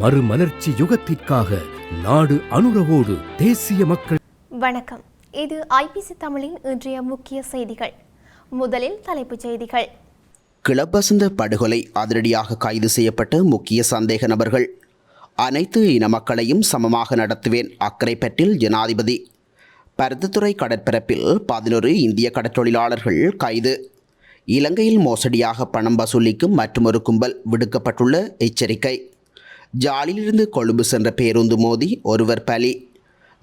மறுமலர்ச்சி யுகத்திற்காக நாடு அனுரவோடு தேசிய மக்கள் வணக்கம். இது ஐபிசி தமிழின் இன்றைய முக்கிய செய்திகள். முதலில் தலைப்புச் செய்திகள். கிளப்பசந்த படுகொலை அதிரடியாக கைது செய்யப்பட்ட முக்கிய சந்தேக நபர்கள். அனைத்து இன மக்களையும் சமமாக நடத்துவேன் அக்கரைப்பற்றில் ஜனாதிபதி. பருத்தித்துறை கடற்பரப்பில் பதினொரு இந்திய கடற்றொழிலாளர்கள் கைது. இலங்கையில் மோசடியாக பணம் வசூலிக்கும் மற்றொரு கும்பல் விடுக்கப்பட்டுள்ள எச்சரிக்கை. ஜாலியிலிருந்து கொழும்பு சென்ற பேருந்து மோதி ஒருவர் பலி.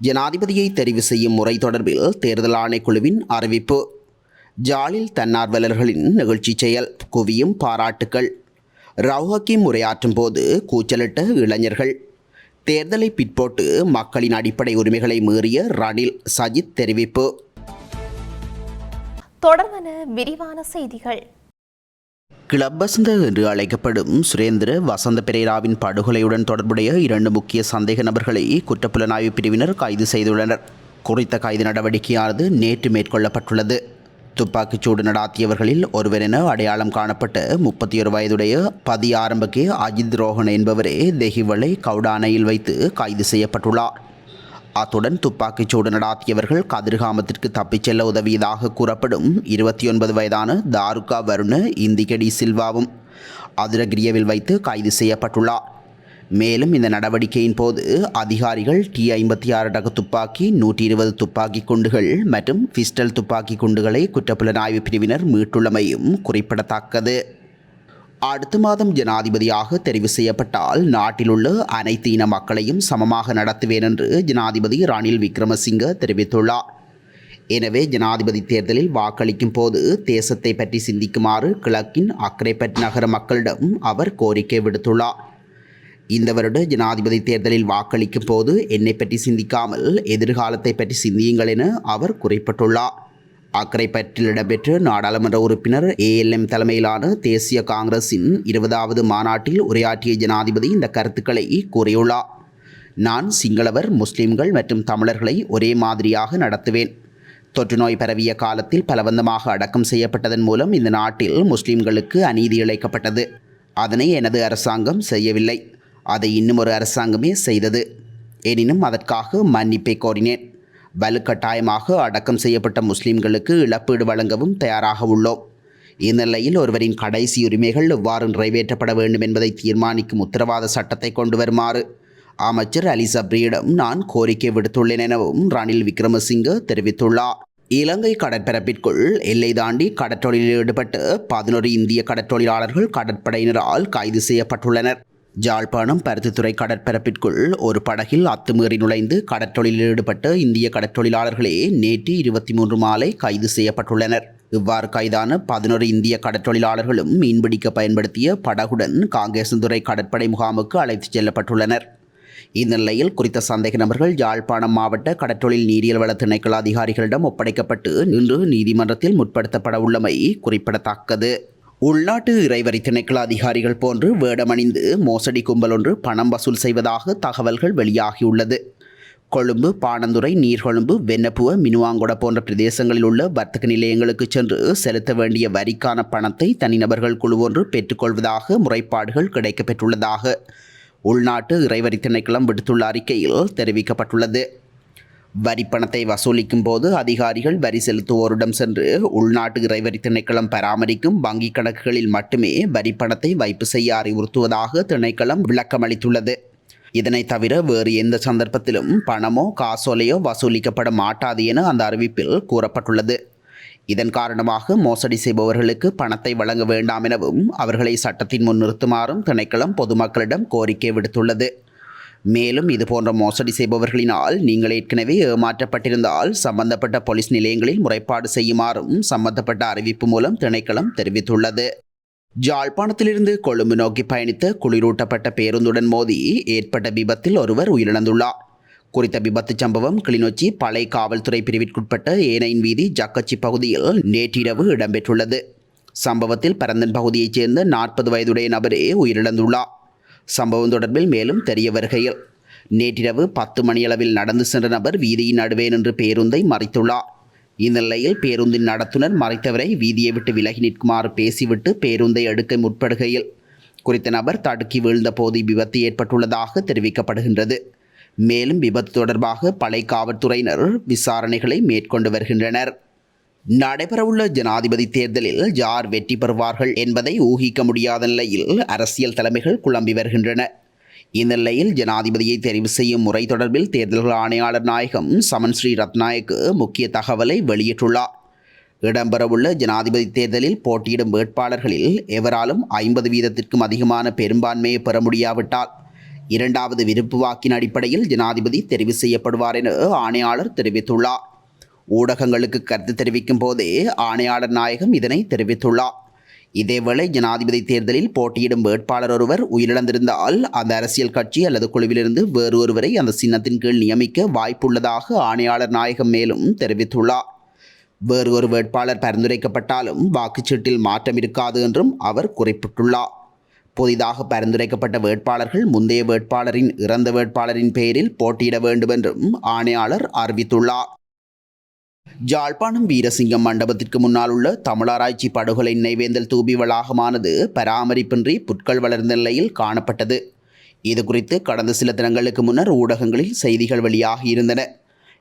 ஜனாதிபதியை தெரிவு செய்யும் முறை தொடர்பில் தேர்தல் ஆணைக்குழுவின் அறிவிப்பு. ஜாலில் தன்னார்வலர்களின் நிகழ்ச்சி செயல் குவியும் பாராட்டுக்கள். ரவுஹக்கீம் உரையாற்றும் போது கூச்சலிட்ட இளைஞர்கள். தேர்தலை பிற்போட்டு மக்களின் அடிப்படை உரிமைகளை மீறிய ரணில் சஜித் தெரிவிப்பு. தொடர்வன விரிவான செய்திகள். கிளப் வசந்த என்று அழைக்கப்படும் சுரேந்திர வசந்த பெரேராவின் படுகொலையுடன் தொடர்புடைய இரண்டு முக்கிய சந்தேக நபர்களை குற்றப்புலனாய்வு பிரிவினர் கைது செய்துள்ளனர். குறித்த கைது நடவடிக்கையானது நேற்று மேற்கொள்ளப்பட்டுள்ளது. துப்பாக்கிச்சூடு நடாத்தியவர்களில் ஒருவர் என அடையாளம் காணப்பட்ட முப்பத்தி ஒரு வயதுடைய பதி ஆரம்பக்கே அஜித் ரோஹன் என்பவரே தெஹிவளை கவுடானையில் வைத்து கைது செய்யப்பட்டுள்ளார். அத்துடன் துப்பாக்கிச்சூடு நடாத்தியவர்கள் கதிர்காமத்திற்கு தப்பிச் செல்ல உதவியதாக கூறப்படும் இருபத்தி ஒன்பது வயதான தாருகா வருண இந்திகடி சில்வாவும் அதிரகிரியவில் வைத்து கைது செய்யப்பட்டுள்ளார். மேலும் இந்த நடவடிக்கையின் போது அதிகாரிகள் டி ஐம்பத்தி ஆறு ரக துப்பாக்கி நூற்றி இருபது துப்பாக்கி குண்டுகள் மற்றும் பிஸ்டல் துப்பாக்கி குண்டுகளை குற்றப்புலனாய்வு பிரிவினர் மீட்டுள்ளமையும் குறிப்பிடத்தக்கது. அடுத்த மாதம் ஜனாதிபதியாக தெரிவு செய்யப்பட்டால் நாட்டிலுள்ள அனைத்து இன மக்களையும் சமமாக நடத்துவேன் என்று ஜனாதிபதி ரணில் விக்ரமசிங்க தெரிவித்துள்ளார். எனவே ஜனாதிபதி தேர்தலில் வாக்களிக்கும் போது தேசத்தை பற்றி சிந்திக்குமாறு கிழக்கின் அக்ரேபட் நகர மக்களிடம் அவர் கோரிக்கை விடுத்துள்ளார். இந்த வருட ஜனாதிபதி தேர்தலில் வாக்களிக்கும் போது என்னை பற்றி சிந்திக்காமல் எதிர்காலத்தை பற்றி சிந்தியுங்கள் என அவர் குறிப்பிட்டுள்ளார். அக்கரைப்பற்றில் இடம்பெற்ற நாடாளுமன்ற உறுப்பினர் ஏஎல்எம் தலைமையிலான தேசிய காங்கிரசின் இருபதாவது மாநாட்டில் உரையாற்றிய ஜனாதிபதி இந்த கருத்துக்களை கூறியுள்ளார். நான் சிங்களவர் முஸ்லிம்கள் மற்றும் தமிழர்களை ஒரே மாதிரியாக நடத்துவேன். தொற்று நோய் பரவிய காலத்தில் பலவந்தமாக அடக்கம் செய்யப்பட்டதன் மூலம் இந்த நாட்டில் முஸ்லிம்களுக்கு அநீதி இழைக்கப்பட்டது. அதனை எனது அரசாங்கம் செய்யவில்லை. அதை இன்னும் ஒரு அரசாங்கமே செய்தது. எனினும் அதற்காக மன்னிப்பை கோரினேன். வலுக்கட்டாயமாக அடக்கம் செய்யப்பட்ட முஸ்லிம்களுக்கு இழப்பீடு வழங்கவும் தயாராக உள்ளோம். இந்நிலையில் ஒருவரின் கடைசி உரிமைகள் எவ்வாறு நிறைவேற்றப்பட வேண்டும் என்பதை தீர்மானிக்கும் உத்தரவாத சட்டத்தை கொண்டு வருமாறு அமைச்சர் அலி சப்ரியிடம் நான் கோரிக்கை விடுத்துள்ளேன் எனவும் ரணில் விக்ரமசிங்க தெரிவித்துள்ளார். இலங்கை கடற்பரப்பிற்குள் எல்லை தாண்டி கடற்றொழிலில் ஈடுபட்டு பதினொரு இந்திய கடற்றொழிலாளர்கள் கடற்படையினரால் கைது செய்யப்பட்டுள்ளனர். ஜாழ்ப்பாணம் பருத்தித்துறை கடற்பரப்பிற்குள் ஒரு படகில் அத்துமீறி நுழைந்து கடற்றொழிலில் ஈடுபட்ட இந்திய கடற்றொழிலாளர்களே நேற்று இருபத்தி மூன்று மாலை கைது செய்யப்பட்டுள்ளனர். இவ்வாறு கைதான பதினொரு இந்திய கடற்றொழிலாளர்களும் மீன்பிடிக்க பயன்படுத்திய படகுடன் காங்கேசந்துறை கடற்படை முகாமுக்கு அழைத்துச் செல்லப்பட்டுள்ளனர். இந்நிலையில் குறித்த சந்தேக நபர்கள் யாழ்ப்பாணம் மாவட்ட கடற்றொழில் நீரியல் வள திணைக்கள அதிகாரிகளிடம் ஒப்படைக்கப்பட்டு இன்று நீதிமன்றத்தில் முற்படுத்தப்பட உள்ளமை குறிப்பிடத்தக்கது. உள்நாட்டு இறைவரி திணைக்கள அதிகாரிகள் போன்று வேடமணிந்து மோசடி கும்பல் ஒன்று பணம் வசூல் செய்வதாக தகவல்கள் வெளியாகியுள்ளது. கொழும்பு பாணந்துறை நீர்கொழும்பு வெண்ணப்புவ மினுவாங்கொட போன்ற பிரதேசங்களில் உள்ள வர்த்தக நிலையங்களுக்கு சென்று செலுத்த வேண்டிய வரிக்கான பணத்தை தனிநபர்கள் குழு ஒன்று பெற்றுக்கொள்வதாக முறைப்பாடுகள் கிடைக்கப்பெற்றுள்ளதாக உள்நாட்டு இறைவரி திணைக்களம் விடுத்துள்ள அறிக்கையில் தெரிவிக்கப்பட்டுள்ளது. வரிப்பணத்தை வசூலிக்கும் போது அதிகாரிகள் வரி செலுத்துவோரிடம் சென்று உள்நாட்டு இறைவரி திணைக்களம் பராமரிக்கும் வங்கிக் கணக்குகளில் மட்டுமே வரி பணத்தை வைப்பு செய்ய அறிவுறுத்துவதாக திணைக்களம் விளக்கமளித்துள்ளது. இதனை தவிர வேறு எந்த சந்தர்ப்பத்திலும் பணமோ காசோலையோ வசூலிக்கப்பட மாட்டாது என அந்த அறிவிப்பில் கூறப்பட்டுள்ளது. இதன் காரணமாக மோசடி செய்பவர்களுக்கு பணத்தை வழங்க வேண்டாம் எனவும் அவர்களை சட்டத்தின் முன் நிறுத்துமாறும் திணைக்களம் பொதுமக்களிடம் கோரிக்கை விடுத்துள்ளது. மேலும் இதுபோன்ற மோசடி செய்பவர்களினால் நீங்கள் ஏற்கனவே ஏமாற்றப்பட்டிருந்தால் சம்பந்தப்பட்ட போலீஸ் நிலையங்களில் முறைப்பாடு செய்யுமாறும் சம்பந்தப்பட்ட அறிவிப்பு மூலம் திணைக்களம் தெரிவித்துள்ளது. ஜாழ்ப்பாணத்திலிருந்து கொழும்பு நோக்கி பயணித்த குளிரூட்டப்பட்ட பேருந்துடன் மோதி ஏற்பட்ட விபத்தில் ஒருவர் உயிரிழந்துள்ளார். குறித்த விபத்து சம்பவம் கிளிநொச்சி பழைய காவல்துறை பிரிவிற்குட்பட்ட ஏனையின் வீதி ஜக்கச்சி பகுதியில் நேற்றிரவு இடம்பெற்றுள்ளது. சம்பவத்தில் பரந்தன் பகுதியைச் சேர்ந்த நாற்பது வயதுடைய நபரே உயிரிழந்துள்ளார். சம்பவம் தொடர்பில் மேலும் தெரிய வருகையில் நேற்றிரவு பத்து மணியளவில் நடந்து சென்ற நபர் வீதியின் நடுவே நின்று பேருந்தை மறைத்துள்ளார். இந்நிலையில் பேருந்தின் நடத்துனர் மறைத்தவரை வீதியை விட்டு விலகி நிற்குமாறு பேசிவிட்டு பேருந்தை எடுக்க முற்படுகையில் குறித்த நபர் தடுக்கி வீழ்ந்த போது விபத்து ஏற்பட்டுள்ளதாக தெரிவிக்கப்படுகின்றது. மேலும் விபத்து தொடர்பாக படை காவல்துறையினர் விசாரணைகளை மேற்கொண்டு வருகின்றனர். நடைபெறவுள்ள ஜனாதிபதி தேர்தலில் யார் வெற்றி பெறுவார்கள் என்பதை ஊகிக்க முடியாத நிலையில் அரசியல் தலைமைகள் குழம்பி வருகின்றன. இந்த நிலையில் ஜனாதிபதியை தெரிவு செய்யும் முறை தொடர்பில் தேர்தல்கள் ஆணையாளர் நாயகம் சமன் ஸ்ரீ ரத்நாயக்கு முக்கிய தகவலை வெளியிட்டுள்ளார். இடம்பெறவுள்ள ஜனாதிபதி தேர்தலில் போட்டியிடும் வேட்பாளர்களில் எவராலும் ஐம்பது வீதத்திற்கும் அதிகமான பெரும்பான்மையை பெற முடியாவிட்டால் இரண்டாவது விருப்பு வாக்கின் அடிப்படையில் ஜனாதிபதி தெரிவு செய்யப்படுவார் என ஆணையாளர் தெரிவித்துள்ளார். ஊடகங்களுக்கு கருத்து தெரிவிக்கும் போதே ஆணையாளர் நாயகம் இதனை தெரிவித்துள்ளார். இதேவேளை ஜனாதிபதி தேர்தலில் போட்டியிடும் வேட்பாளர் ஒருவர் உயிரிழந்திருந்தால் அந்த அரசியல் கட்சி அல்லது குழுவிலிருந்து வேறு ஒருவரை அந்த சின்னத்தின் கீழ் நியமிக்க வாய்ப்புள்ளதாக ஆணையாளர் நாயகம் மேலும் தெரிவித்துள்ளார். வேறு ஒரு வேட்பாளர் பரிந்துரைக்கப்பட்டாலும் வாக்குச்சீட்டில் மாற்றம் இருக்காது என்றும் அவர் குறிப்பிட்டுள்ளார். புதிதாக பரிந்துரைக்கப்பட்ட வேட்பாளர்கள் முந்தைய வேட்பாளரின் இறந்த வேட்பாளரின் பெயரில் போட்டியிட வேண்டும் என்றும் ஆணையாளர் அறிவித்துள்ளார். ஜாழ்ப்பாணம் வீரசிங்கம் மண்டபத்திற்கு முன்னால் உள்ள தமிழாராய்ச்சி படுகொலை நினைவேந்தல் தூபி வளாகமானது பராமரிப்பின்றி புட்கள் வளர்ந்த நிலையில் காணப்பட்டது. இது குறித்து கடந்த சில தினங்களுக்கு முன்னர் ஊடகங்களில் செய்திகள் வெளியாகி இருந்தன.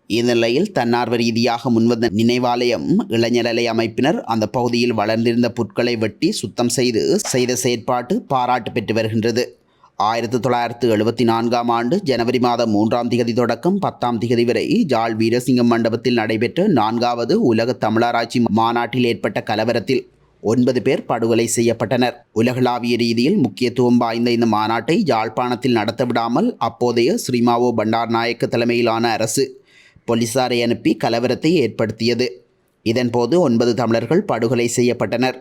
இந்நிலையில் தன்னார்வ ரீதியாக முன்வந்த நினைவாலயம் இளைஞரலை அமைப்பினர் அந்த பகுதியில் வளர்ந்திருந்த புட்களை வெட்டி சுத்தம் செய்து செய்த செயற்பாட்டு பாராட்டு பெற்று வருகின்றது. ஆயிரத்தி தொள்ளாயிரத்து எழுபத்தி நான்காம் ஆண்டு ஜனவரி மாதம் மூன்றாம் திகதி தொடக்கம் பத்தாம் திகதி வரை ஜாழ் வீரசிங்கம் மண்டபத்தில் நடைபெற்ற நான்காவது உலக தமிழராட்சி மாநாட்டில் ஏற்பட்ட கலவரத்தில் ஒன்பது பேர் படுகொலை செய்யப்பட்டனர். உலகளாவிய ரீதியில் முக்கியத்துவம் வாய்ந்த இந்த மாநாட்டை யாழ்ப்பாணத்தில் நடத்த விடாமல் அப்போதைய ஸ்ரீமாவோ பண்டார் நாயக்க தலைமையிலான அரசு போலீசாரை அனுப்பி கலவரத்தை ஏற்படுத்தியது. இதன்போது ஒன்பது தமிழர்கள் படுகொலை செய்யப்பட்டனர்.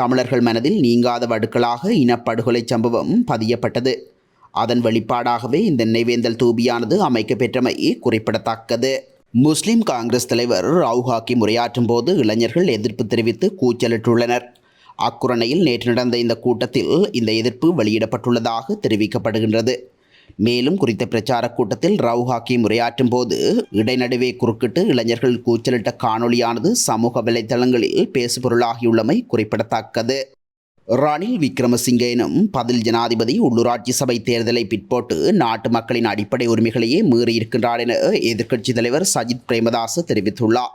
தமிழர்கள் மனதில் நீங்காத வடுக்களாக இனப்படுகொலை சம்பவம் பதியப்பட்டது. அதன் வெளிப்பாடாகவே இந்த நினைவேந்தல் தூபியானது அமைக்கப்பெற்றமை குறிப்பிடத்தக்கது. முஸ்லிம் காங்கிரஸ் தலைவர் ரவுஹாக்கி உரையாற்றும் போது இளைஞர்கள் எதிர்ப்பு தெரிவித்து கூச்சலிட்டுள்ளனர். அக்குரணையில் நேற்று நடந்த இந்த கூட்டத்தில் இந்த எதிர்ப்பு வெளியிடப்பட்டுள்ளதாக தெரிவிக்கப்படுகின்றது. மேலும் குறித்த பிரச்சார கூட்டத்தில் ரவு ஹாக்கிம் உரையாற்றும் போது இடைநடுவே குறுக்கிட்டு இளைஞர்கள் கூச்சலிட்ட காணொளியானது சமூக வலைதளங்களில் பேசுபொருளாகியுள்ளமை குறிப்பிடத்தக்கது. ரணில் விக்ரமசிங்கே எனும் பதில் ஜனாதிபதி உள்ளூராட்சி சபை தேர்தலை பிற்போட்டு நாட்டு மக்களின் அடிப்படை உரிமைகளையே மீறியிருக்கின்றார் என எதிர்க்கட்சித் தலைவர் சஜித் பிரேமதாஸ் தெரிவித்துள்ளார்.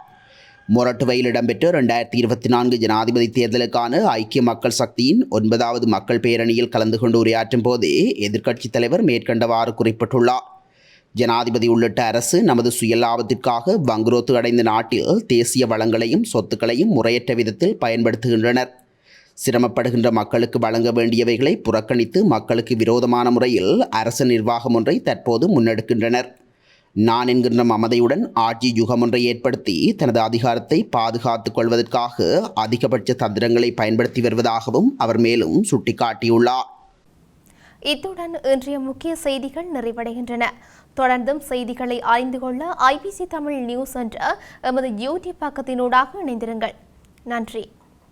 மொரட்டுவையில் இடம்பெற்ற ரெண்டாயிரத்தி இருபத்தி நான்கு ஜனாதிபதி தேர்தலுக்கான ஐக்கிய மக்கள் சக்தியின் ஒன்பதாவது மக்கள் பேரணியில் கலந்து கொண்டு உரையாற்றும் போதே எதிர்க்கட்சித் தலைவர் மேற்கண்டவாறு குறிப்பிட்டுள்ளார். ஜனாதிபதி உள்ளிட்ட அரசு நமது சுயலாபத்திற்காக வங்குரோத்து அடைந்த நாட்டில் தேசிய வளங்களையும் சொத்துக்களையும் முறையற்ற விதத்தில் பயன்படுத்துகின்றனர். சிரமப்படுகின்ற மக்களுக்கு வழங்க வேண்டியவைகளை புறக்கணித்து மக்களுக்கு விரோதமான முறையில் அரசு நிர்வாகம் ஒன்றை தற்போது முன்னெடுக்கின்றனர். நான் என்கின்ற மமதையுடன் ஆட்சி யுகம் ஒன்றை ஏற்படுத்தி தனது அதிகாரத்தை பாதுகாத்துக் கொள்வதற்காக அதிகபட்ச தந்திரங்களை பயன்படுத்தி வருவதாகவும் அவர் மேலும் சுட்டிக்காட்டியுள்ளார். இத்துடன் இன்றைய முக்கிய செய்திகள் நிறைவடைகின்றன. தொடர்ந்தும் செய்திகளை அறிந்து கொள்ள ஐபிசி தமிழ் நியூஸ் என்ற எமது யூடியூப் பக்கத்தினூடாக இணைந்திருங்கள். நன்றி.